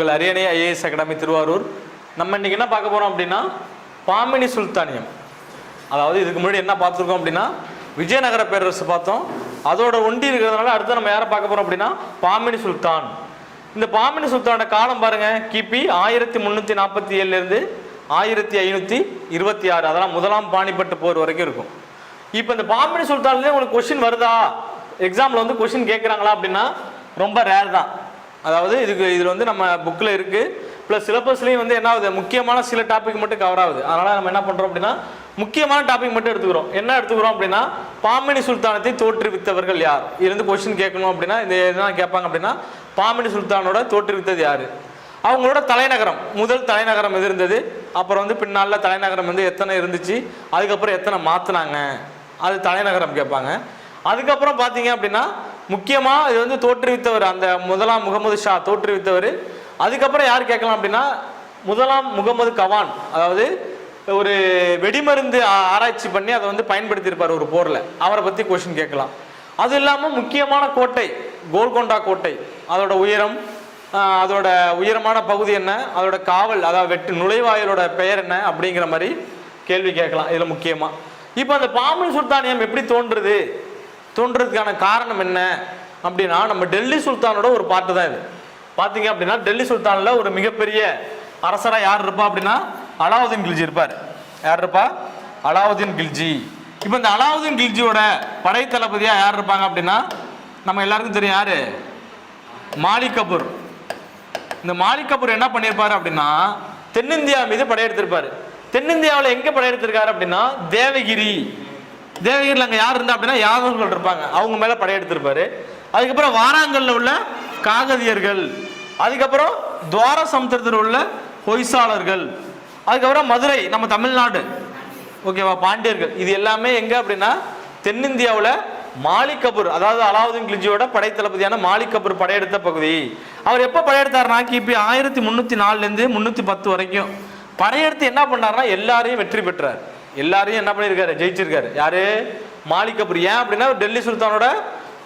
உங்கள் அரியணை IAS academy Thiruvarur. நம்ம இன்னைக்கு என்ன பார்க்க போறோம் அப்படின்னா பாமினி சுல்தானியம். அதாவது இதுக்கு முன்னாடி என்ன பார்த்துருக்கோம் அப்படின்னா விஜயநகர பேரரசு பார்த்தோம். அதோட ஒண்டி இருக்கிறதுனால அடுத்து நம்ம யாரை பார்க்க போறோம் அப்படின்னா பாமினி சுல்தான். இந்த பாமினி சுல்தானோட காலம் பாருங்க கிபி ஆயிரத்தி முந்நூற்றி நாற்பத்தி ஏழுலேருந்து ஆயிரத்தி ஐநூற்றி இருபத்தி ஆறு. அதெல்லாம் முதலாம் பாணிப்பட்டு போர் வரைக்கும் இருக்கும். இப்போ இந்த பாமினி சுல்தான்லேயே உங்களுக்கு கொஷின் வருதா? எக்ஸாமில் வந்து கொஷின் கேட்குறாங்களா அப்படின்னா ரொம்ப ரேர் தான். அதாவது இதுக்கு இதில் வந்து நம்ம புக்கில் இருக்குது ப்ளஸ் சிலபஸ்லேயும் வந்து என்ன ஆகுது? முக்கியமான சில டாபிக் மட்டும் கவர் ஆகுது. அதனால் நம்ம என்ன பண்ணுறோம் அப்படின்னா முக்கியமான டாபிக் மட்டும் எடுத்துக்கிறோம். என்ன எடுத்துக்கிறோம் அப்படின்னா பாமினி சுல்தானத்தை தோற்றுவித்தவர்கள் யார்? இருந்து கொஸ்டின் கேட்கணும் அப்படின்னா இந்த என்ன கேட்பாங்க அப்படின்னா பாமினி சுல்தானோட தோற்றுவித்தது யார்? அவங்களோட தலைநகரம். முதல் தலைநகரம் எது இருந்தது? அப்புறம் வந்து பின்னால் தலைநகரம் வந்து எத்தனை இருந்துச்சு? அதுக்கப்புறம் எத்தனை மாற்றினாங்க அது தலைநகரம் கேட்பாங்க. அதுக்கப்புறம் பார்த்தீங்க அப்படின்னா முக்கியமாக இது வந்து தோற்றுவித்தவர் அந்த முதலாம் முகமது ஷா தோற்றுவித்தவர். அதுக்கப்புறம் யார் கேட்கலாம் அப்படின்னா முதலாம் முகமது கவான். அதாவது ஒரு வெடிமருந்து ஆராய்ச்சி பண்ணி அதை வந்து பயன்படுத்தியிருப்பார் ஒரு போரில். அவரை பற்றி கொஷின் கேட்கலாம். அது இல்லாமல் முக்கியமான கோட்டை கோல்கொண்டா கோட்டை. அதோட உயரம் அதோட உயரமான பகுதி என்ன? அதோட காவல் அதாவது வெட்டு நுழைவாயிலோட பெயர் என்ன? அப்படிங்கிற மாதிரி கேள்வி கேட்கலாம் இதில் முக்கியமாக இப்போ அந்த பாம்பன் சுல்தானியம் எப்படி தோன்றுது? தோன்றதுக்கான காரணம் என்ன அப்படின்னா நம்ம டெல்லி சுல்தானோட ஒரு பாட்டு தான் இது. பார்த்தீங்க அப்படின்னா டெல்லி சுல்தானில் ஒரு மிகப்பெரிய அரசராக யார் இருப்பா அப்படின்னா அலாவுதீன் கில்ஜி இருப்பார். யார் இருப்பா? அலாவுதீன் கில்ஜி. இப்போ இந்த அலாவுதீன் கில்ஜியோட படை தளபதியாக யார் இருப்பாங்க அப்படின்னா நம்ம எல்லாருக்கும் தெரியும் யார்? மாலிக் கபூர். இந்த மாலிக் கபூர் என்ன பண்ணியிருப்பாரு அப்படின்னா தென்னிந்தியா மீது படையெடுத்திருப்பார். தென்னிந்தியாவில் எங்கே படையெடுத்திருக்காரு அப்படின்னா தேவகிரி. தேவகிரியில் அங்கே யார் இருந்தா அப்படின்னா யாதவர்கள் இருப்பாங்க. அவங்க மேலே படையெடுத்திருப்பாரு. அதுக்கப்புறம் வாராங்கல்ல உள்ள காகதியர்கள். அதுக்கப்புறம் துவார சமுத்திரத்தில் உள்ள பொய்சாளர்கள். அதுக்கப்புறம் மதுரை நம்ம தமிழ்நாடு. ஓகேவா? பாண்டியர்கள். இது எல்லாமே எங்க அப்படின்னா தென்னிந்தியாவில் மாலிகபூர் அதாவது அலாவுதீன் கில்ஜியோட படைத்தளபதியான மாலிக் கபூர் படையெடுத்த பகுதி. அவர் எப்போ படையெடுத்தார்னா கிபி ஆயிரத்தி முந்நூற்றி நாலுலேருந்து முந்நூற்றி பத்து வரைக்கும். படையெடுத்து என்ன பண்ணாருன்னா எல்லாரையும் வெற்றி பெற்றார். எல்லாரையும் என்ன பண்ணியிருக்காரு? ஜெயிச்சிருக்காரு. யாரு? மாலிக் கபூர். ஏன் அப்படின்னா டெல்லி சுல்தானோட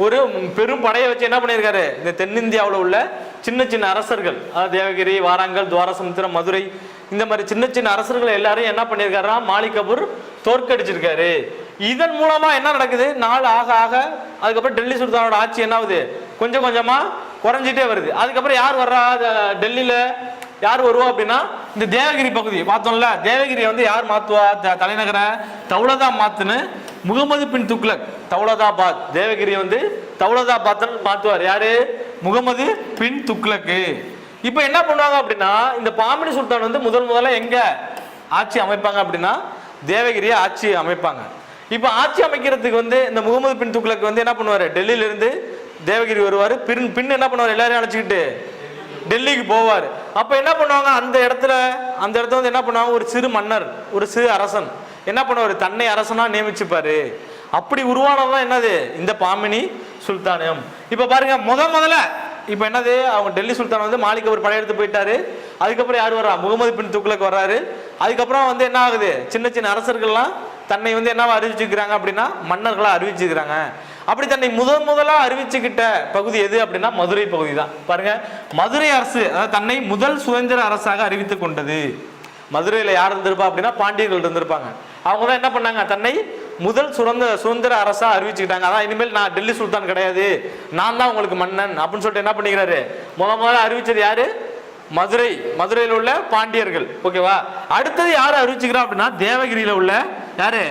ஒரு பெரும் படையை வச்சு என்ன பண்ணியிருக்காரு? இந்த தென்னிந்தியாவில் உள்ள சின்ன சின்ன அரசர்கள் அதாவது தேவகிரி வாராங்கல் துவாரசமுத்திரம் மதுரை இந்த மாதிரி சின்ன சின்ன அரசர்கள் எல்லாரும் என்ன பண்ணியிருக்காருன்னா மாலிக் கபூர் தோற்கடிச்சிருக்காரு. இதன் மூலமா என்ன நடக்குது? நாள் ஆக ஆக அதுக்கப்புறம் டெல்லி சுல்தானோட ஆட்சி என்ன ஆகுது கொஞ்சம் கொஞ்சமா குறைஞ்சிட்டே வருது. அதுக்கப்புறம் யார் வர்றா? டெல்லியில யார் வருவா அப்படின்னா இந்த தேவகிரி பகுதி. பார்த்தோம்ல தேவகிரியை வந்து யார் மாத்துவா? த- தலைநகரை தௌலதா மாத்துன்னு முகமது பின் துக்ளக் தௌலதாபாத். தேவகிரியை வந்து தௌலதாபாத்னு மாத்துவார். யாரு? முகமது பின் துக்ளக்கு. இப்போ என்ன பண்ணுவாங்க அப்படின்னா இந்த பாமினி சுல்தான் வந்து முதல் முதல்ல எங்க ஆட்சி அமைப்பாங்க அப்படின்னா தேவகிரியை ஆட்சி அமைப்பாங்க. இப்போ ஆட்சி அமைக்கிறதுக்கு வந்து இந்த முகமது பின் துக்ளக் வந்து என்ன பண்ணுவார்? டெல்லியிலேருந்து தேவகிரி வருவார். பின் பின் என்ன பண்ணுவார்? எல்லாரையும் அழைச்சிக்கிட்டு டெல்லிக்கு போவார். அப்போ என்ன பண்ணுவாங்க? அந்த இடத்துல அந்த இடத்துல வந்து என்ன பண்ணுவாங்க? ஒரு சிறு மன்னர் ஒரு சிறு அரசன். என்ன பண்ணுவார்? தன்னை அரசனா நியமிச்சுப்பாரு. அப்படி உருவானதுதான் என்னது? இந்த பாமினி சுல்தானியம் இப்போ பாருங்க முத முதல்ல இப்போ என்னது? அவங்க டெல்லி சுல்தான் வந்து மாலிக் அவர் படையெடுத்து போயிட்டாரு. அதுக்கப்புறம் யார் வர்றா? முகமது பின் துக்ளக் வர்றாரு. அதுக்கப்புறம் வந்து என்ன ஆகுது? சின்ன சின்ன அரசர்கள்லாம் தன்னை வந்து என்னவா அறிவிச்சுக்கிறாங்க அப்படின்னா மன்னர்களா அறிவிச்சுக்கிறாங்க. அப்படி தன்னை முதன் முதலாக அறிவிச்சுக்கிட்ட பகுதி எது அப்படின்னா மதுரை பகுதி தான் பாருங்க மதுரை அரசு அதாவது தன்னை முதல் சுதந்திர அரசாக அறிவித்து கொண்டது. மதுரையில் யார் இருந்திருப்பா அப்படின்னா பாண்டியர்கள் இருந்திருப்பாங்க. அவங்க தான் என்ன பண்ணாங்க? தன்னை முதல் சுதந்திர சுதந்திர அரசா அறிவிச்சுக்கிட்டாங்க. அதான் இனிமேல் நான் டெல்லி சுல்தான் கிடையாது. நான் தான் உங்களுக்கு மன்னன் அப்படின்னு சொல்லிட்டு என்ன பண்ணிக்கிறாரு? முத முதல்ல அறிவிச்சது யாரு? மதுரை மதுரையில் உள்ள பாண்டியர்கள். ஓகேவா? அடுத்தது யார் அறிவிச்சுக்கிறா அப்படின்னா தேவகிரியில உள்ள யாரு?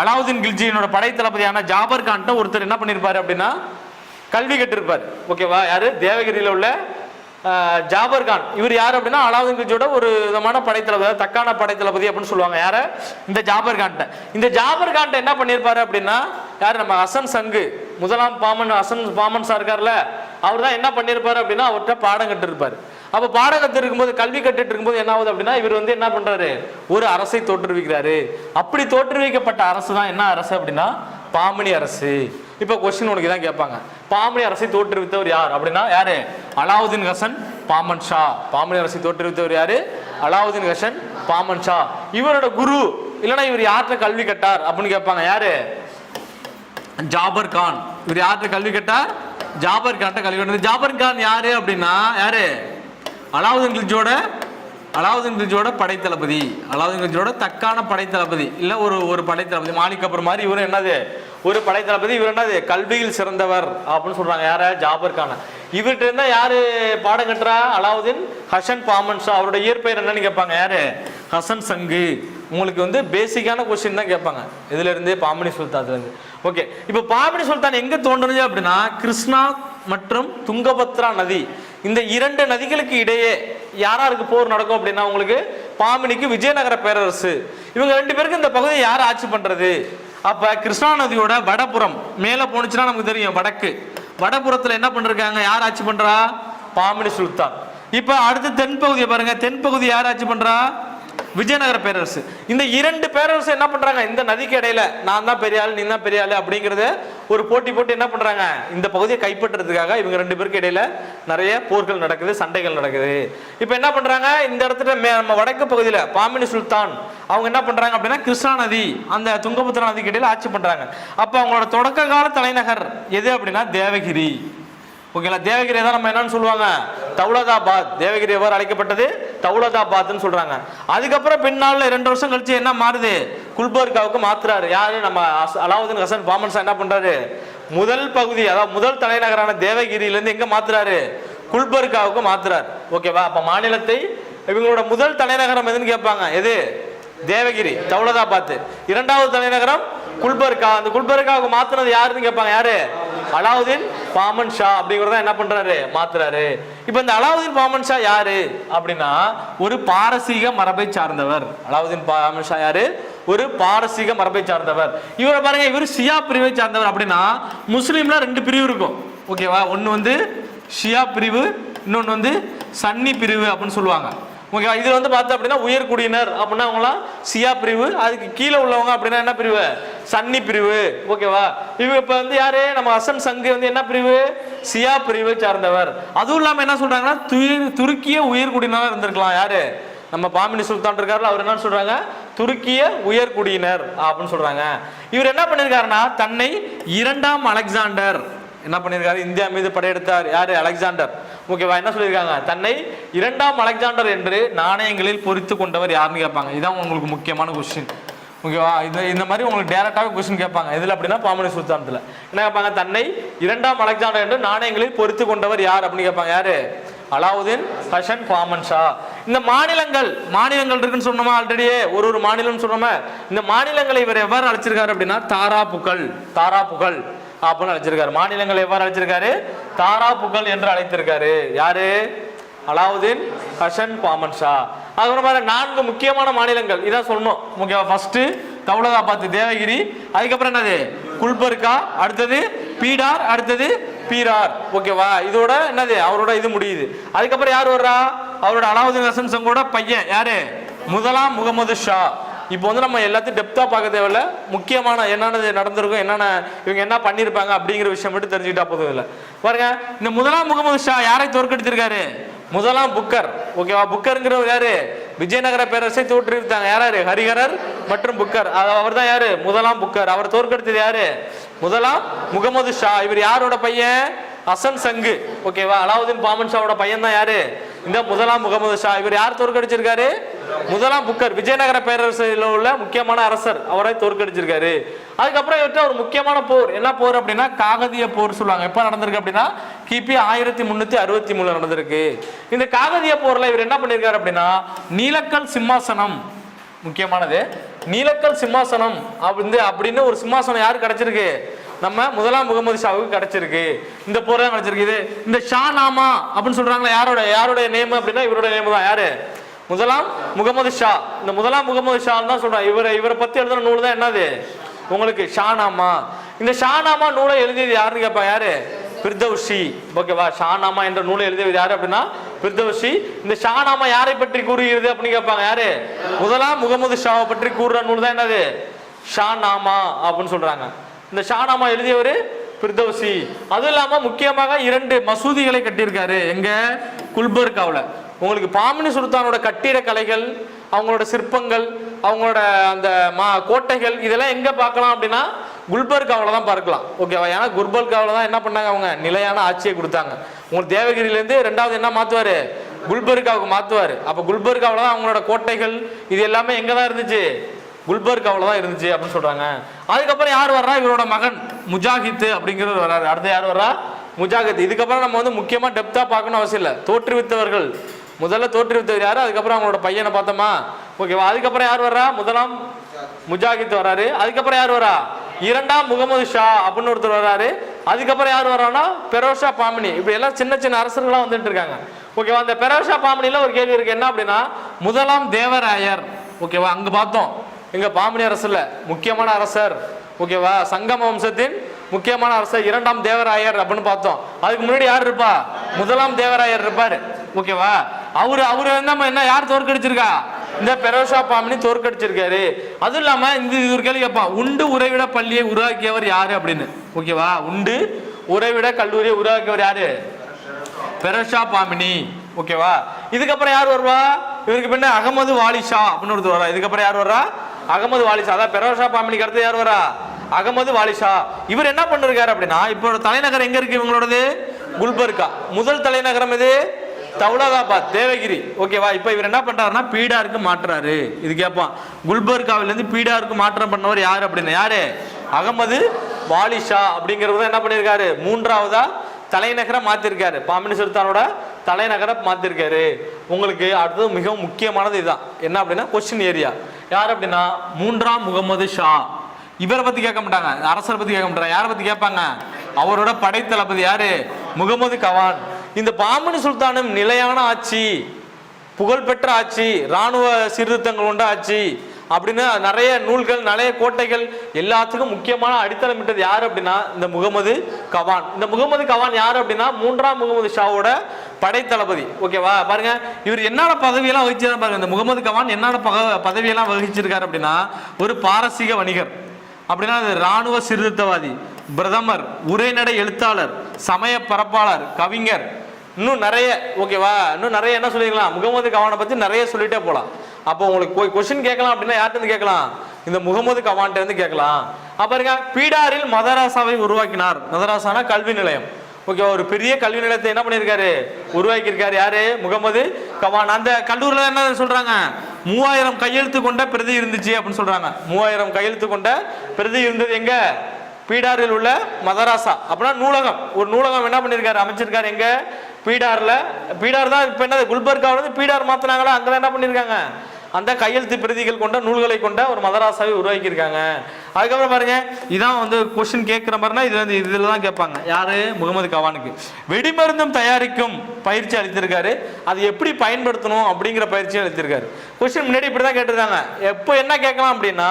அலாவுதீன் கில்ஜியினோட படை தளபதியான ஜாபர் கான்ட்ட ஒருத்தர் என்ன பண்ணியிருப்பாரு அப்படின்னா கல்வி கட்டிருப்பார் ஓகேவா? யாரு? தேவகிரியில உள்ள ஜாபர் கான். இவர் யார் அப்படின்னா அலாவுதீன் கில்ஜியோட ஒரு விதமான படைத்தளபதி தக்கான படைத்தளபதி அப்படின்னு சொல்லுவாங்க. யார? இந்த ஜாபர் கான்ட்ட. இந்த ஜாபர் கான்ட்ட என்ன பண்ணியிருப்பாரு அப்படின்னா யார்? நம்ம அசன் சங்கு முதலாம் பாமன் அசன் பாமன் சார் இருக்கார்ல அவர் தான் என்ன பண்ணியிருப்பாரு அப்படின்னா அவர்கிட்ட பாடம் கட்டிருப்பாரு அப்போ பாடம் கற்று இருக்கும்போது கல்வி கற்றுட்டு இருக்கும்போது என்ன ஆகுது அப்படின்னா இவர் வந்து என்ன பண்றாரு? ஒரு அரசை தோற்றுவிக்கிறாரு. அப்படி தோற்றுவிக்கப்பட்ட அரசு தான் என்ன அரசு அப்படின்னா? பாமணி அரசு. இப்போ கொஸ்டின் உனக்கு தான் கேட்பாங்க. பாமணி அரசை தோற்றுவித்தவர் யார் அப்படின்னா யாரு? அலாவுதீன் ஹசன் பாமன் ஷா. பாமணி அரசை தோற்றுவித்தவர் யாரு? அலாவுதீன் ஹசன் பாமன் ஷா. இவரோட குரு இல்லைன்னா இவர் யார்கிட்ட கல்வி கட்டார் அப்படின்னு கேட்பாங்க. யாரு? ஜாபர் கான். இவர் யார்கிட்ட கல்வி கட்டார்? ஜாபர் கான்ட்ட கல்வி கற்றது ஜாபர் கான் யாரு அப்படின்னா யாரு? அலாவுதீன் கில்ஜியோட அலாவுதீன் கில்ஜியோட படைத்தளபதி. அலாவுதீன் கில்ஜியோட தக்கான படைத்தளபதி. இல்ல ஒரு ஒரு படைத்தளபதி. மாலிக் அப்புறம் மாதிரி இவரு என்னது? ஒரு படைத்தளபதி இவர் என்னது? கல்வியில் சிறந்தவர் அப்படின்னு சொல்றாங்க. யார? ஜாபர் கான. இவர்கிட்ட இருந்தா யாரு பாடம் கட்டுறா? அலாவுதீன்? ஹசன் பாமன் ஷா அவரோட இயற்பெயர் என்னன்னு கேட்பாங்க. யாரு? ஹசன் சங்கு. உங்களுக்கு வந்து பேசிக்கான கொஸ்டின் தான் கேட்பாங்க. இதுல இருந்து பாமினி சுல்தான்ல இருந்து ஓகே இப்போ பாமினி சுல்தான் எங்க தோன்றுச்சு அப்படின்னா கிருஷ்ணா மற்றும் துங்கபத்ரா நதி. இந்த இரண்டு நதிகளுக்கு இடையே யாராருக்கு போர் நடக்கும் அப்படின்னா உங்களுக்கு பாமினிக்கு விஜயநகர பேரரசு. இவங்க ரெண்டு பேருக்கு இந்த பகுதியை யார் ஆட்சி பண்றது? அப்ப கிருஷ்ணா நதியோட வடபுறம் மேல போனுச்சுன்னா நமக்கு தெரியும் வடக்கு. வடபுறத்துல என்ன பண்ணிருக்காங்க? யார் ஆட்சி பண்றா? பாமினி சுல்தான். இப்ப அடுத்து தென்பகுதியை பாருங்க. தென்பகுதி யார் ஆட்சி பண்றா? விஜயநகர பேரரசு. இந்த இரண்டு பேரரசு என்ன பண்றாங்க? இந்த நதிக்கு இடையில நான் தான் பெரிய ஆள் நீ தான் பெரிய ஆள் அப்படிங்கறத ஒரு போட்டி போட்டு என்ன பண்றாங்க? இந்த பகுதியை கைப்பற்றுறதுக்காக இவங்க ரெண்டு பேருக்கு இடையில நிறைய போர்கள் நடக்குது சண்டைகள் நடக்குது. இப்போ என்ன பண்றாங்க? இந்த இடத்துல மே- நம்ம வடக்கு பகுதியில பாமினி சுல்தான் அவங்க என்ன பண்றாங்க அப்படின்னா கிருஷ்ணா நதி அந்த துங்கபுத்திரா நதிக்கு இடையில ஆட்சி பண்றாங்க. அப்ப அவங்களோட தொடக்க கால தலைநகர் எது அப்படின்னா தேவகிரி. ஓகேங்களா? தேவகிரி தான் நம்ம என்னன்னு சொல்லுவாங்க? தௌலதாபாத். தேவகிரி எவ்வாறு அழைக்கப்பட்டது? தௌலதாபாத்னு சொல்றாங்க. அதுக்கப்புறம் பின்னால ரெண்டு வருஷம் கழிச்சு என்ன மாறுது? குல்பர்காவுக்கு மாத்துறாரு. யாரு? நம்ம அலாவுதீன் ஹசன் பாமன் சார் என்ன பண்றாரு? முதல் பகுதி அதாவது முதல் தலைநகரான தேவகிரியிலேருந்து எங்க மாத்துறாரு? குல்பர்காவுக்கு மாத்துறாரு. ஓகேவா அப்ப மாநிலத்தை இவங்களோட முதல் தலைநகரம் எதுன்னு கேட்பாங்க. எது? தேவகிரி தௌலதாபாத். இரண்டாவது தலைநகரம் குல்பர்கா அந்த குல்பர்காவுக்கு மாத்தினது யாருன்னு கேட்பாங்க யாரு? அலாவுதீன் பாமன் ஷா அப்படிங்கிறத என்ன பண்றாரு? மாத்துறாரு. இப்போ இந்த அலாவுதீன் பாமன் ஷா யாரு? அப்படின்னா ஒரு பாரசீக மரபை சார்ந்தவர். அலாவுதீன் பாமன் ஷா யாரு? ஒரு பாரசீக மரபை சார்ந்தவர். இவரை பாருங்க இவர் ஷியா பிரிவை சார்ந்தவர். அப்படின்னா முஸ்லீம்ல ரெண்டு பிரிவு இருக்கும். ஓகேவா? ஒன்னு வந்து ஷியா பிரிவு இன்னொன்னு வந்து சன்னி பிரிவு அப்படின்னு சொல்லுவாங்க. ஓகே இதில் வந்து பார்த்தா அப்படின்னா உயர்குடியினர் அப்படின்னா அவங்களாம் சியா பிரிவு அதுக்கு கீழே உள்ளவங்க அப்படின்னா என்ன பிரிவு? சன்னி பிரிவு. ஓகேவா? இவங்க இப்போ வந்து யாரு? நம்ம ஹசன் சங்கு வந்து என்ன பிரிவு? சியா பிரிவை சார்ந்தவர். அதுவும் இல்லாமல் என்ன சொல்றாங்கன்னா துருக்கிய உயர்குடியினராக இருந்திருக்கலாம். யாரு? நம்ம பாமினி சுல்தான் இருக்காருல அவர் என்ன சொல்றாங்க? துருக்கிய உயர்குடியினர் அப்படின்னு சொல்றாங்க. இவர் என்ன பண்ணியிருக்காருன்னா தன்னை இரண்டாம் அலெக்சாண்டர் என்ன பண்ணியிருக்காரு? இந்தியா மீது படையெடுத்தார். யாரு? அலெக்சாண்டர். ஓகேவா என்ன சொல்லியிருக்காங்க? தன்னை இரண்டாம் அலெக்சாண்டர் என்று நாணயங்களில் பொறித்து கொண்டவர் யாருன்னு கேட்பாங்க. இதுதான் உங்களுக்கு முக்கியமான கொஸ்டின் ஓகேவா இது இந்த மாதிரி உங்களுக்கு டேரக்டாக கொஸ்டின் கேட்பாங்க. இதில் அப்படின்னா பாமணி சுல்தானத்தில். என்ன கேட்பாங்க? தன்னை இரண்டாம் அலெக்சாண்டர் என்று நாணயங்களில் பொறித்து கொண்டவர் யார் அப்படின்னு கேட்பாங்க. யாரு? அலாவுதீன் ஹசன் பாமன் ஷா. இந்த மாநிலங்கள் மாநிலங்கள் இருக்குன்னு சொன்னோமா ஆல்ரெடியே ஒரு ஒரு மாநிலம் சொன்னோமா? இந்த மாநிலங்களை இவர் எவ்வாறு அழைச்சிருக்காரு அப்படின்னா தாரா புகழ் தாரா புகழ். அப்படின்னு அழைச்சிருக்காரு. மாநிலங்களை எவ்வாறு அழைச்சிருக்காரு? தாரா புகழ் என்று அழைத்திருக்காரு. யாரு? அலாவுதீன் ஹசன் பாமன் ஷா. அதுக்கப்புறம் பாருங்க நான்கு முக்கியமான மாநிலங்கள். இதான் சொல்லணும். முக்கிய ஃபர்ஸ்ட் பார்த்து தேவகிரி. அதுக்கப்புறம் என்னது? குல்பர்கா அடுத்தது பீடார் அடுத்தது பீரார். ஓகேவா இதோட என்னது? அவரோட இது முடியுது. அதுக்கப்புறம் யார் வர்றா? அவரோட அலாவுதீன் ஹசன் சங்கோட பையன். யாரு? முதலாம் முகமது ஷா. இப்போ வந்து நம்ம எல்லாத்தையும் டெப்த்தாக பார்க்க தேவையில்ல. முக்கியமான என்னென்ன நடந்திருக்கும் என்னென்ன இவங்க என்ன பண்ணியிருப்பாங்க அப்படிங்கிற விஷயம் மட்டும் தெரிஞ்சுக்கிட்டா போதும் இல்லை பாருங்க இந்த முதலாம் முகமது ஷா யாரை தோற்கடித்திருக்காரு? முதலாம் புக்கர். ஓகேவா புக்கருங்கிறவர் யாரு? விஜயநகர பேரரசை தோற்றுவித்தாங்க. யாராரு ஹரிஹரர் மற்றும் புக்கர். அவர் தான் யாரு? முதலாம் புக்கர். அவர் தோற்கடித்தது யாரு? முதலாம் முகமது ஷா. இவர் யாரோட பையன்? ஹசன் சங்கு. ஓகேவா அலாவுதீன் பாமன் ஷாவோட பையன் தான் யாரு? இந்த முதலாம் முகமது ஷா இவர் யார் தோற்கடிச்சிருக்காரு? முதலாம் புக்கர் விஜயநகர பேரரசில் உள்ள முக்கியமான அரசர் அவரை தோற்கடிச்சிருக்காரு. அதுக்கப்புறம் இவர்கிட்ட ஒரு முக்கியமான போர். என்ன போர் அப்படின்னா காகதிய போர் சொல்லுவாங்க. எப்போ நடந்திருக்கு அப்படின்னா கிபி ஆயிரத்தி முன்னூத்தி அறுபத்தி மூணு நடந்திருக்கு. இந்த காகதிய போர்ல இவர் என்ன பண்ணியிருக்காரு அப்படின்னா நீலக்கல் சிம்மாசனம் முக்கியமானது நீலக்கல் சிம்மாசனம் அப்படி அப்படின்னு ஒரு சிம்மாசனம் யாருக்கு கிடைச்சிருக்கு? நம்ம முதலாம் முகமது ஷாவுக்கு கிடைச்சிருக்கு. இந்த போர் தான் கிடைச்சிருக்கு இது இந்த ஷா நாமா அப்படின்னு சொல்றாங்களா யாரோட யாரோட நேம் அப்படின்னா இவரோட நேம் தான். யாரு? முதலாம் முகமது ஷா. இந்த முதலாம் முகமது ஷா தான் சொல்றாங்க இவரை இவரை பத்தி எழுதுன நூல் தான் என்னது? உங்களுக்கு ஷானாமா. இந்த ஷானாமா நூலை எழுதியது யாருன்னு கேட்பா யாரு? பிர்தௌஷி ஓகேவா? ஷானாமா என்ற நூலை எழுதியது யாரு அப்படின்னா? பிர்தௌஷி இந்த ஷானாமா யாரை பற்றி கூறுகிறது அப்படின்னு கேட்பாங்க யாரு? முதலாம் முகமது ஷாவை பற்றி கூறுற நூல் தான் என்னது? ஷானாமா அப்படின்னு சொல்றாங்க. இந்த ஷானாமா எழுதியவர் பிர்தௌசி. அதுவும் இல்லாமல் முக்கியமாக இரண்டு மசூதிகளை கட்டியிருக்காரு. எங்க? குல்பர்காவில். உங்களுக்கு பாமினி சுல்தானோட கட்டிட கலைகள் அவங்களோட சிற்பங்கள் அவங்களோட அந்த மா கோட்டைகள் இதெல்லாம் எங்கே பார்க்கலாம் அப்படின்னா குல்பர்காவில் தான் பார்க்கலாம். ஓகேவா? ஏன்னா குல்பர்காவில் தான் என்ன பண்ணாங்க அவங்க? நிலையான ஆட்சியை கொடுத்தாங்க. உங்களுக்கு தேவகிரியிலேருந்து ரெண்டாவது என்ன மாற்றுவார் குல்பர்காவுக்கு மாற்றுவார் அப்போ குல்பர்காவில் தான் அவங்களோட கோட்டைகள் இது எல்லாமே எங்கே தான் இருந்துச்சு? குல்பர்க் தான் இருந்துச்சு அப்படின்னு சொல்கிறாங்க அதுக்கப்புறம் யார் வர்றா? இவரோட மகன் முஜாஹித் அப்படிங்கிறவர் வர்றாரு. அடுத்து யார் வர்றா? முஜாஹித். இதுக்கப்புறம் நம்ம வந்து முக்கியமாக டெப்த்தாக பார்க்கணும் அவசியம் இல்லை. தோற்றுவித்தவர்கள். முதல்ல தோற்றுவித்தவர் யார்? அதுக்கப்புறம் அவங்களோட பையனை பார்த்தோமா? ஓகேவா அதுக்கப்புறம் யார் வர்றா? முதலாம் முஜாஹித் வராரு அதுக்கப்புறம் யார் வரா இரண்டாம் முகமது ஷா அப்படின்னு ஒருத்தர் வராரு அதுக்கப்புறம் யார் வரான்னா பெரோஷா பாமினி. இப்படி எல்லாம் சின்ன சின்ன அரசர்கள்லாம் வந்துட்டு இருக்காங்க. ஓகேவா அந்த பெரோஷா பாமினியில் ஒரு கேள்வி இருக்கு. என்ன அப்படின்னா முதலாம் தேவராயர். ஓகேவா அங்கே பார்த்தோம். இங்கே பாமணி அரசு இல்லை. முக்கியமான அரசர். ஓகேவா? சங்கம வம்சத்தின் முக்கியமான அரசர். இரண்டாம் தேவராயர் அப்படின்னு பார்த்தோம். அதுக்கு முன்னாடி யார் இருப்பா? முதலாம் தேவராயர் இருப்பார். ஓகேவா? அவரு அவரு நம்ம என்ன யார் தோற்கடிச்சிருக்கா? இந்த பெரோஷா பாமினி தோற்கடிச்சிருக்காரு. அதுவும் இல்லாம இந்த ஒரு கேள்வி கேட்பான். உண்டு உறைவிட பள்ளியை உருவாக்கியவர் யாரு அப்படின்னு. ஓகேவா? உண்டு உறைவிட கல்லூரியை உருவாக்கியவர் யாரு? பெரோஷா பாமினி. ஓகேவா? இதுக்கப்புறம் யார் வருவா? இவருக்கு பின்ன அகமது வாலிஷா அப்படின்னு ஒருத்தர் வரா இதுக்கப்புறம் யார் வர்றா அகமது வாலிஷா. அதான் பெரோஷா பாமினிக்கு அடுத்து யார் வரா? அகமது வாலிஷா. இவர் என்ன பண்ணிருக்காரு அப்படின்னா இப்போ தலைநகரம் எங்க இருக்கு இவங்களோடது? குல்பர்கா. முதல் தலைநகரம் இது தௌலதாபாத் தேவகிரி. ஓகேவா இப்போ இவர் என்ன பண்றாருன்னா பீடாருக்கு மாற்றுறாரு. இது கேட்பான் குல்பர்காவிலேருந்து பீடாருக்கு மாற்றம் பண்ணவர் யார் அப்படின்னா யாரு? அகமது வாலிஷா அப்படிங்கிறவர் என்ன பண்ணியிருக்காரு மூன்றாவதா தலைநகரை மாத்திருக்காரு. பாமினி சுல்தானோட தலைநகரை மாத்திருக்காரு. உங்களுக்கு அடுத்தது மிகவும் முக்கியமானது இதுதான். என்ன அப்படின்னா கொஸ்டின் ஏரியா. யார் அப்படின்னா மூன்றாம் முகமது ஷா. இவரை பத்தி கேட்க மாட்டாங்க. அரசரை பத்தி கேட்க மாட்டாங்க. யாரை பத்தி கேட்பாங்க? அவரோட படைத்தளபதி யாரு? முகமது கவான். இந்த பாமனு சுல்தானும் நிலையான ஆட்சி புகழ்பெற்ற ஆட்சி இராணுவ சீர்திருத்தங்கள் கொண்ட ஆட்சி அப்படின்னு நிறைய நூல்கள் நிறைய கோட்டைகள் எல்லாத்துக்கும் முக்கியமான அடித்தளமிட்டது யார் அப்படின்னா இந்த முகமது கவான். இந்த முகமது கவான் யார் அப்படின்னா மூன்றாம் முகமது ஷாவோட படைத்தளபதி. ஓகேவா பாருங்க. இவர் என்னென்ன பதவியெல்லாம் வகிச்சிருக்காரு பாருங்க. இந்த முகமது கவான் என்னென்ன பக பதவியெல்லாம் வகிச்சிருக்காரு அப்படின்னா ஒரு பாரசீக வணிகர். அப்படின்னா அது சீர்திருத்தவாதி பிரதமர் உரைநடை எழுத்தாளர் சமய பரப்பாளர் கவிஞர். இன்னும் நிறைய ஓகேவா இன்னும் நிறைய என்ன சொல்லிக்கலாம் முகமது கவானை பத்தி நிறைய சொல்லிட்டே போலாம். அப்போ உங்களுக்கு போய் கொஸ்டின் கேட்கலாம் அப்படின்னா யார்கிட்ட கேட்கலாம்? இந்த முகமது கவான்கிட்ட இருந்து கேட்கலாம் அப்புறங்க பீடாரில் மதராசாவை உருவாக்கினார். மதராசானா கல்வி நிலையம். ஓகே ஒரு பெரிய கல்வி நிலையத்தை என்ன பண்ணியிருக்காரு? உருவாக்கியிருக்காரு யாரு? முகமது கவான். அந்த கல்லூரியில் என்ன சொல்றாங்க? மூவாயிரம் கையெழுத்து கொண்ட பிரதி இருந்துச்சு அப்படின்னு சொல்றாங்க. மூவாயிரம் கையெழுத்து கொண்ட பிரதி இருந்தது எங்க? பீடாரில் உள்ள மதராசா. அப்படின்னா நூலகம். ஒரு நூலகம் என்ன பண்ணியிருக்காரு? அமைச்சிருக்காரு எங்க? பீடாரில். பீடார் தான் இப்போ என்ன குல்பர்காவிலேருந்து பீடார் மாற்றினாங்களா அங்கே என்ன பண்ணியிருக்காங்க? அந்த கையெழுத்து பிரதிகள் கொண்ட நூல்களை கொண்ட ஒரு மதராசாவை உருவாக்கியிருக்காங்க. அதுக்கப்புறம் பாருங்க இதான் வந்து கொஸ்டின் கேட்குற மாதிரினா இது வந்து இதில் தான் கேட்பாங்க. யாரு? முகமது கவானுக்கு. வெடிமருந்தும் தயாரிக்கும் பயிற்சி அளித்திருக்காரு. அது எப்படி பயன்படுத்தணும் அப்படிங்கிற பயிற்சி அளித்திருக்காரு. கொஸ்டின் முன்னாடி இப்படி தான் கேட்டிருக்காங்க எப்போ என்ன கேட்கலாம் அப்படின்னா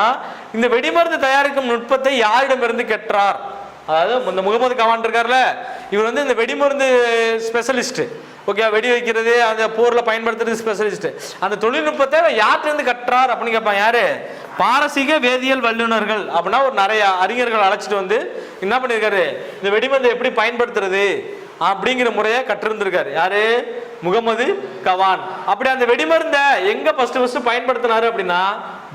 இந்த வெடிமருந்து தயாரிக்கும் நுட்பத்தை யாரிடமிருந்து கெற்றார்? அதாவது இந்த முகமது கவான் இருக்கார்ல இவர் வந்து இந்த வெடிமருந்து ஸ்பெஷலிஸ்ட் ஓகே வெடி வைக்கிறது அந்த போர்ல பயன்படுத்துறது ஸ்பெஷலிஸ்ட் அந்த தொழில்நுட்பத்தை யார்கிட்ட கற்றார் அப்படின்னு கேட்பான் யாரு? பாரசீக வேதியியல் வல்லுநர்கள் அப்படின்னா ஒரு நிறைய அறிஞர்கள் அழைச்சிட்டு வந்து என்ன பண்ணியிருக்காரு? இந்த வெடிமருந்தை எப்படி பயன்படுத்துறது அப்படிங்கிற முறையை கற்றிருந்திருக்காரு. யாரு? முகமது கவான். அப்படி அந்த வெடிமருந்தை எங்க ஃபர்ஸ்ட் ஃபர்ஸ்ட் பயன்படுத்தினாரு அப்படின்னா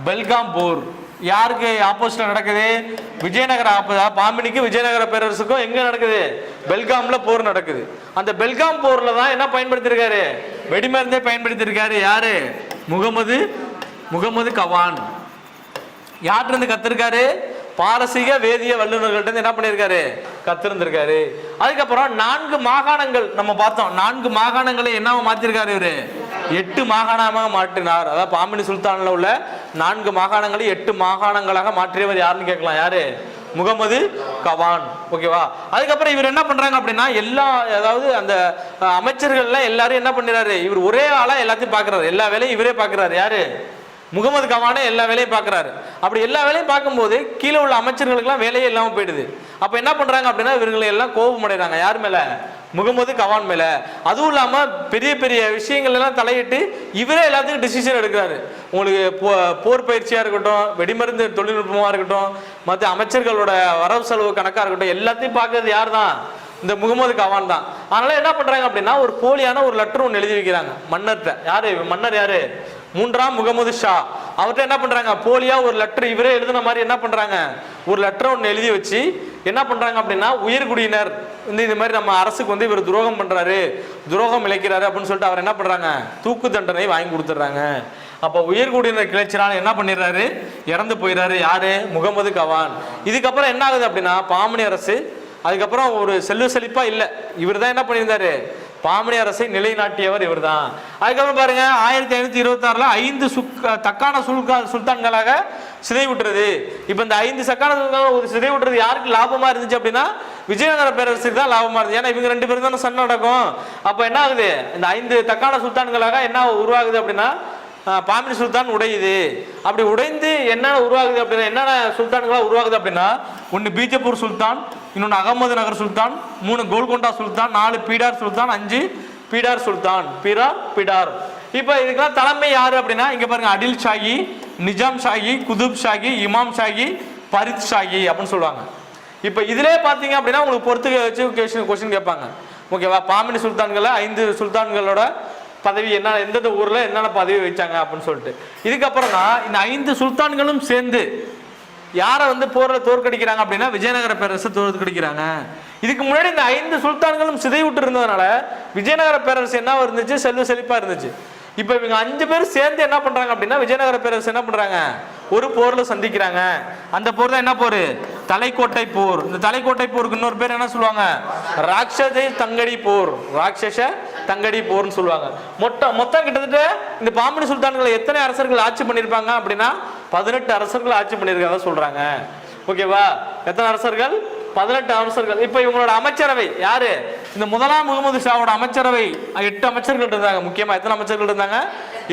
பெல்காம் போர். யாருக்கு ஆப்போசிட்ல நடக்குது? விஜயநகர ஆப்போ பாம்பினிக்கு விஜயநகர பேரரசுக்கும் எங்க நடக்குது? பெல்காம்ல போர் நடக்குது. அந்த பெல்காம் போர்ல தான் என்ன பயன்படுத்தியிருக்காரு? வெடிமருந்தே பயன்படுத்தியிருக்காரு. யாரு? முகமது முகமது கவான். யார்கிட்ட இருந்து கத்திருக்காரு? பாரசீக வேதிய வல்லுநர்கள்ட்ட என்ன பண்ணியிருக்காரு? கத்திருந்திருக்காரு. அதுக்கப்புறம் நான்கு மாகாணங்கள் நம்ம பார்த்தோம். நான்கு மாகாணங்களை என்னவா மாத்திருக்காரு இவரு? எட்டு மாகாணமாக மாற்றினார். அதாவது பாமினி சுல்தானில் உள்ள நான்கு மாகாணங்களை எட்டு மாகாணங்களாக மாற்றியவர் யாருன்னு கேட்கலாம். யாரு? முகமது கவான். ஓகேவா? அதுக்கப்புறம் இவர் என்ன பண்றாங்க அப்படின்னா எல்லா அதாவது அந்த அமைச்சர்கள்லாம் எல்லாரும் என்ன பண்ணிறாரு? இவர் ஒரே ஆளா எல்லாத்தையும் பார்க்கறாரு. எல்லா வேலையும் இவரே பார்க்குறாரு. யாரு? முகமது கவானே எல்லா வேலையும் பார்க்கறாரு. அப்படி எல்லா வேலையும் பார்க்கும்போது கீழே உள்ள அமைச்சர்களுக்கெல்லாம் வேலையே இல்லாமல் போயிடுது. அப்போ என்ன பண்ணுறாங்க அப்படின்னா இவங்களை எல்லாம் கோபம் அடைகிறாங்க யார் மேலே? முகமது கவான் மேலே. அதுவும் இல்லாமல் பெரிய பெரிய விஷயங்கள்லாம் தலையிட்டு இவரே எல்லாத்துக்கும் டிசிஷன் எடுக்கிறாரு. உங்களுக்கு போ- போர் பயிற்சியாக இருக்கட்டும் வெடிமருந்து தொழில்நுட்பமாக இருக்கட்டும் மற்ற அமைச்சர்களோட வரவு செலவு கணக்காக இருக்கட்டும் எல்லாத்தையும் பார்க்கறது யார் தான் இந்த முகமது கவான் தான். அதனால என்ன பண்றாங்க அப்படின்னா ஒரு போலியான ஒரு லெட்டர் ஒன்று எழுதி வைக்கிறாங்க. மன்னர்கிட்ட யாரு? மன்னர் யாரு? மூன்றாம் முகமது ஷா. அவர்கிட்ட என்ன பண்றாங்க? போலியா ஒரு லெட்டர் இவரே எழுதின மாதிரி என்ன பண்றாங்க? ஒரு லெட்டர் ஒன்று எழுதி வச்சு என்ன பண்றாங்க அப்படின்னா உயர்குடியினர் வந்து இது மாதிரி நம்ம அரசுக்கு வந்து இவர் துரோகம் பண்றாரு துரோகம் இழைக்கிறாரு அப்படின்னு சொல்லிட்டு அவர் என்ன பண்றாங்க? தூக்கு தண்டனை வாங்கி கொடுத்துட்றாங்க. அப்போ உயர்குடியினர் கிளர்ச்சினால என்ன பண்ணிடுறாரு? இறந்து போயிடுறாரு. யாரு? முகமது கவான். இதுக்கப்புறம் என்ன ஆகுது அப்படின்னா பாமணி அரசு அதுக்கப்புறம் ஒரு செல்வ செழிப்பா இல்லை. இவர் தான் என்ன பண்ணியிருந்தாரு? பாமணி அரசை நிலைநாட்டியவர் இவர்தான். அதுக்கப்புறம் பாருங்க ஆயிரத்தி ஐநூத்தி இருபத்தி ஆறுல ஐந்து சுக் தக்கான சுல்கா சுல்தான்களாக சிதை விட்டுறது இப்போ இந்த ஐந்து சக்கான சுல்தான் ஒரு சிதை விட்டுறது யாருக்கு லாபமா இருந்துச்சு அப்படின்னா விஜயநகர பேரரசுக்கு தான் லாபமா இருந்துச்சு. ஏன்னா இவங்க ரெண்டு பேரும் தானே சண்டை நடக்கும். அப்போ என்ன ஆகுது? இந்த ஐந்து தக்கான சுல்தான்களாக என்ன உருவாகுது அப்படின்னா பாமணி சுல்தான் உடையுது. அப்படி உடைந்து என்ன உருவாகுது அப்படின்னா என்னென்ன சுல்தான்களா உருவாகுது அப்படின்னா ஒன்று பீஜப்பூர் சுல்தான் இன்னொன்று அகமது நகர் சுல்தான் மூணு கோல்கொண்டா சுல்தான் நாலு பீடார் சுல்தான் அஞ்சு பீடார் சுல்தான். பீரா பிடார். இப்போ இதுக்கெல்லாம் தலைமை யார் அப்படின்னா இங்கே பாருங்க அடில் ஷாகி நிஜாம் ஷாகி குதுப் ஷாகி இமாம் ஷாகி பரித் ஷாகி அப்படின்னு சொல்லுவாங்க. இப்போ இதிலே பார்த்தீங்க அப்படின்னா உங்களுக்கு பொறுத்து வச்சு கொஸ்டின் கொஸ்டின் கேட்பாங்க. ஓகேவா? பாமினி சுல்தான்களை ஐந்து சுல்தான்களோட பதவி என்ன எந்தெந்த ஊரில் என்னென்ன பதவி வச்சாங்க அப்படின்னு சொல்லிட்டு. இதுக்கப்புறம் தான் இந்த ஐந்து சுல்தான்களும் சேர்ந்து யாரை வந்து போர்ல தோற்கடிக்கிறாங்க அப்படின்னா விஜயநகர பேரரசை தோற்கடிக்கிறாங்க. இதுக்கு முன்னாடி இந்த ஐந்து சுல்தான்களும் சிதைவிட்டு இருந்ததுனால விஜயநகர பேரரசு என்ன இருந்துச்சு? செல்வ செழிப்பா இருந்துச்சு. இப்போ இவங்க அஞ்சு பேர் சேர்ந்து என்ன பண்றாங்க அப்படின்னா விஜயநகர பேரரசு என்ன பண்றாங்க? ஒரு போர்ல சந்திக்கிறாங்க. அந்த போர் தான் என்ன போர்? தலைக்கோட்டை போர். இந்த தலைக்கோட்டை போருக்கு இன்னொரு பேர் என்ன சொல்லுவாங்க? ராட்சச தங்கடி போர். ராட்சச தங்கடி போர்னு சொல்லுவாங்க. மொத்த மொத்தம் கிட்டத்தட்ட இந்த பாம்பனி சுல்தான்களை எத்தனை அரசர்கள் ஆட்சி பண்ணியிருப்பாங்க அப்படின்னா பதினெட்டு அரசர்கள் ஆட்சி பண்ணியிருக்காங்க சொல்றாங்க. ஓகேவா எத்தனை அரசர்கள்? பதினெட்டு அரசர்கள். இப்போ இவங்களோட அமைச்சரவை யாரு? இந்த முதலாம் முகமது ஷாவோட அமைச்சரவை எட்டு அமைச்சர்கள் இருந்தாங்க. முக்கியமா எத்தனை அமைச்சர்கள் இருந்தாங்க?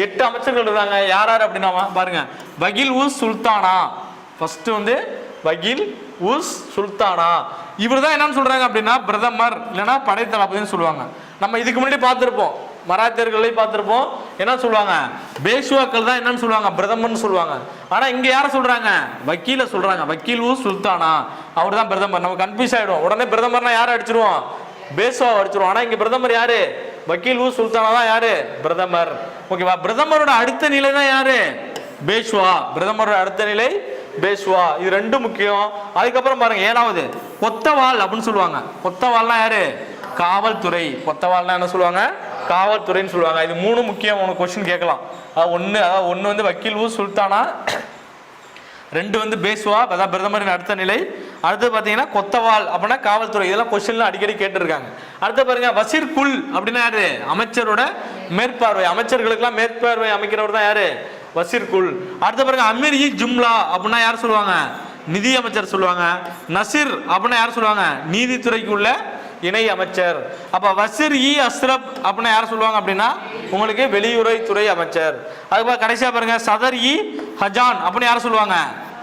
எட்டு அமைச்சர்கள் இருந்தாங்க. யார் யார் அப்படின்னா பாருங்க. வகில் உஸ் சுல்தானா? ஃபர்ஸ்ட் வந்து வகில் உஸ் சுல்தானா. இவர் தான் என்னன்னு சொல்றாங்க அப்படின்னா பிரதமர் இல்லைன்னா படைத்தளபதினு சொல்லுவாங்க. நம்ம இதுக்கு முன்னாடி பார்த்துருப்போம். மராத்தியர்களையும் பார்த்துருப்போம். என்ன சொல்லுவாங்க? பேஷ்வாக்கள் தான் என்னன்னு சொல்லுவாங்க. பிரதமர்னு சொல்லுவாங்க. ஆனா இங்க யார சொல்றாங்க? வக்கீல சொல்றாங்க. வக்கீல் உஸ் சுல்தானா. அவர் தான் பிரதமர். நம்ம கன்ஃபியூஸ் ஆயிடும் உடனே பிரதமர்னா யாரை அடிச்சிருவோம்? பேஷுவா அடிச்சிருவோம். ஆனா இங்க பிரதமர் யாரு? வக்கீல் உஸ் சுல்தானா தான் யாரு? பிரதமர். ஓகேவா? பிரதமரோட அடுத்த நிலை தான் யாரு? பேஷ்வா பிரதமரோட அடுத்த நிலை பேஷ்வா. இது ரெண்டு முக்கியம். அதுக்கப்புறம் பாருங்க ஏழாவது கொத்தவால் அப்படின்னு சொல்லுவாங்க. கொத்தவால்னா யாரு? காவல்துறை. கொத்தவால்னா என்ன சொல்லுவாங்க? காவல்துறைன்னு சொல்லுவாங்க. இது மூணு முக்கியம். உனக்கு கொஸ்டின் கேட்கலாம். அதாவது ஒன்று அதாவது ஒன்று வந்து வக்கீல் ஊ சுல்தானா? ரெண்டு வந்து பேசுவா அதான் பிரதமரின் அடுத்த நிலை. அடுத்து பார்த்தீங்கன்னா கொத்தவால் அப்படின்னா காவல்துறை. இதெல்லாம் கொஸ்டின்லாம் அடிக்கடி கேட்டிருக்காங்க. அடுத்து பாருங்க வசீர் குல் அப்படின்னா யாரு? அமைச்சரோட மேற்பார்வை. அமைச்சர்களுக்கெல்லாம் மேற்பார்வை அமைக்கிறவர் தான் யாரு? வசீர் அடுத்த அடுத்து பாருங்க அமீர் இ ஜும்லா அப்படின்னா யார் சொல்லுவாங்க? நிதி அமைச்சர் சொல்லுவாங்க. நசீர் அப்படின்னா யார் சொல்லுவாங்க? நீதித்துறைக்கு உள்ள இணை அமைச்சர். அப்ப வசீர் இ அஸ்ரப் அப்படின்னா யார் சொல்லுவாங்க அப்படின்னா? உங்களுக்கு வெளியுறவுத்துறை அமைச்சர். அதுக்கப்புறம் கடைசியா பாருங்க சதர் இ ஹஜான் அப்படின்னு யார் சொல்லுவாங்க?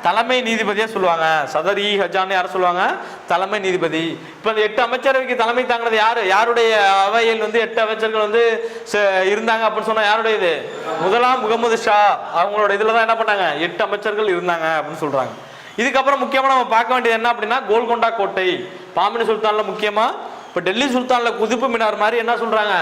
தலைமை நீதிபதியா சொல்லுவாங்க. சதர் இ ஹஜான் யார் சொல்லுவாங்க? தலைமை நீதிபதி. இப்போ இந்த எட்டு அமைச்சரவைக்கு தலைமை தாங்கினது யாரு? யாருடைய அவையில் வந்து எட்டு அமைச்சர்கள் வந்து ச- இருந்தாங்க அப்படின்னு சொன்னா யாருடைய இது முதலாம் முகமது ஷா. அவங்களோட இதுல தான் என்ன பண்ணாங்க? எட்டு அமைச்சர்கள் இருந்தாங்க அப்படின்னு சொல்றாங்க. இதுக்கப்புறம் முக்கியமா நம்ம பார்க்க வேண்டியது என்ன அப்படின்னா கோல்கொண்டா கோட்டை. பாமினி சுல்தான்ல முக்கியமா இப்போ டெல்லி சுல்தான்ல குதிப்பு மினார் மாதிரி என்ன சொல்றாங்க?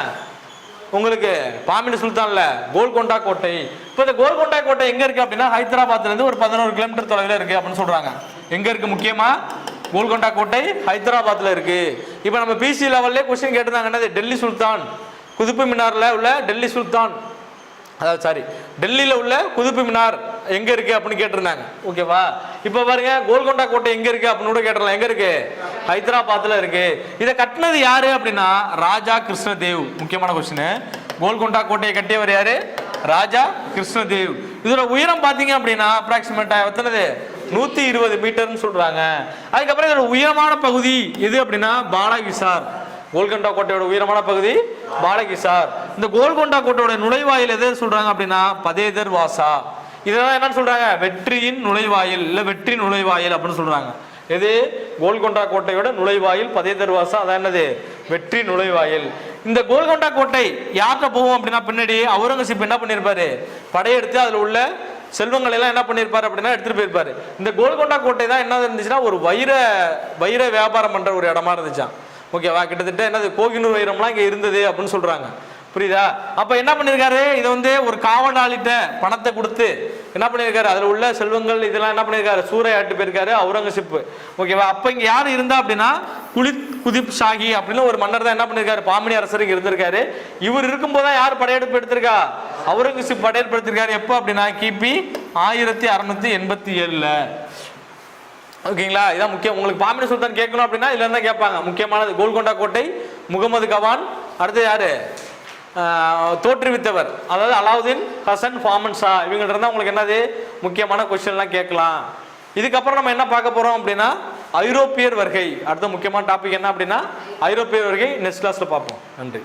உங்களுக்கு பாமினி சுல்தான்ல கோல்கொண்டா கோட்டை. இப்போ இந்த கோல்கொண்டா கோட்டை எங்க இருக்கு அப்படின்னா ஹைதராபாத்ல இருந்து ஒரு பதினோரு கிலோமீட்டர் தொலைவில் இருக்கு அப்படின்னு சொல்றாங்க. எங்க இருக்கு முக்கியமா? கோல்கொண்டா கோட்டை ஹைதராபாத்ல இருக்கு. இப்போ நம்ம பிசி லெவல்லே கொஸ்டின் கேட்டிருந்தாங்க என்னது? டெல்லி சுல்தான். குதுப்பு மினார்ல உள்ள டெல்லி சுல்தான். அதாவது சாரி டெல்லியில் உள்ள குதுப்பு மினார் எங்க இருக்கு அப்படின்னு கேட்டிருந்தாங்க. ஓகேவா இப்போ பாருங்க கோல்கொண்டா கோட்டை எங்க இருக்கு அப்படின்னு கூட கேட்டுடலாம் எங்க இருக்கு? ஹைதராபாத்ல இருக்கு. இதை கட்டினது யாரு அப்படின்னா ராஜா கிருஷ்ணதேவ். முக்கியமான கொஸ்டின் கோல்கொண்டா கோட்டையை கட்டியவர் யாரு? ராஜா கிருஷ்ணதேவ். இதோட உயரம் பாத்தீங்க அப்படின்னா அப்ராக்சிமேட்டா எத்தனது? நூத்தி இருபது மீட்டர்னு சொல்றாங்க. அதுக்கப்புறம் இதோட உயரமான பகுதி எது அப்படின்னா பாலாகிசார். கோல்கொண்டா கோட்டையோட உயரமான பகுதி பாலகிசார். இந்த கோல்கொண்டா கோட்டையோட நுழைவாயில் எது சொல்றாங்க அப்படின்னா பதேதர் வாசா. இதெல்லாம் என்னன்னு சொல்றாங்க? வெற்றியின் நுழைவாயில் இல்ல வெற்றி நுழைவாயில் அப்படின்னு சொல்றாங்க. எது? கோல்கொண்டா கோட்டையோட நுழைவாயில் பதே வாசா அதான் என்னது? வெற்றி நுழைவாயில். இந்த கோல்கொண்டா கோட்டை யார்கிட்ட போவோம் அப்படின்னா பின்னாடி அவுரங்கசீப் என்ன பண்ணியிருப்பாரு படையெடுத்து அதுல உள்ள செல்வங்கள் எல்லாம் என்ன பண்ணியிருப்பார் அப்படின்னா எடுத்துகிட்டு போயிருப்பாரு. இந்த கோல்கொண்டா கோட்டை தான் என்ன இருந்துச்சுன்னா ஒரு வைர வைர வியாபாரம் பண்ணுற ஒரு இடமா இருந்துச்சான் ஓகேவா? கிட்டத்தட்ட என்னது கோகினூர் வைரம்லாம் இங்கே இருந்தது அப்படின்னு சொல்கிறாங்க புரியுதா? அப்ப என்ன பண்ணிருக்காரு? இதை வந்து ஒரு காவலாளிட்ட பணத்தை கொடுத்து என்ன பண்ணியிருக்காரு அதில் உள்ள செல்வங்கள் இதெல்லாம் என்ன பண்ணியிருக்காரு சூறையாட்டு போயிருக்காரு அவுரங்கசீப் ஓகேவா? அப்போ இங்கே யார் இருந்தா அப்படின்னா குலித் குதிப் ஷாகி அப்படின்னு ஒரு மன்னர் தான் என்ன பண்ணியிருக்காரு பாமினி அரசர் இருந்திருக்காரு. இவர் இருக்கும்போது தான் யார் படையெடுப்பு எடுத்திருக்கா? அவுரங்கசீப் படையெடுப்பு எடுத்திருக்காரு. எப்போ அப்படின்னா கிபி ஆயிரத்தி அறுநூத்தி எண்பத்தி ஏழுல. ஓகேங்களா? இதான் முக்கியம். உங்களுக்கு பாமினி சுல்தான் கேட்கணும் அப்படின்னா இதுல இருந்தா கேட்பாங்க. முக்கியமானது கோல்கொண்டா கோட்டை முகமது கவான். அடுத்து யாரு? தோற்றுவித்தவர். அதாவது அலாவுதீன் ஹசன் ஃபாமன் ஷா இவங்கள்ட்ட இருந்தால் உங்களுக்கு என்னது? முக்கியமான கொஸ்டின்லாம் கேட்கலாம். இதுக்கப்புறம் நம்ம என்ன பார்க்க போகிறோம் அப்படின்னா ஐரோப்பியர் வருகை. அடுத்த முக்கியமான டாபிக் என்ன அப்படின்னா ஐரோப்பியர் வருகை நெக்ஸ்ட் கிளாஸில் பார்ப்போம். நன்றி.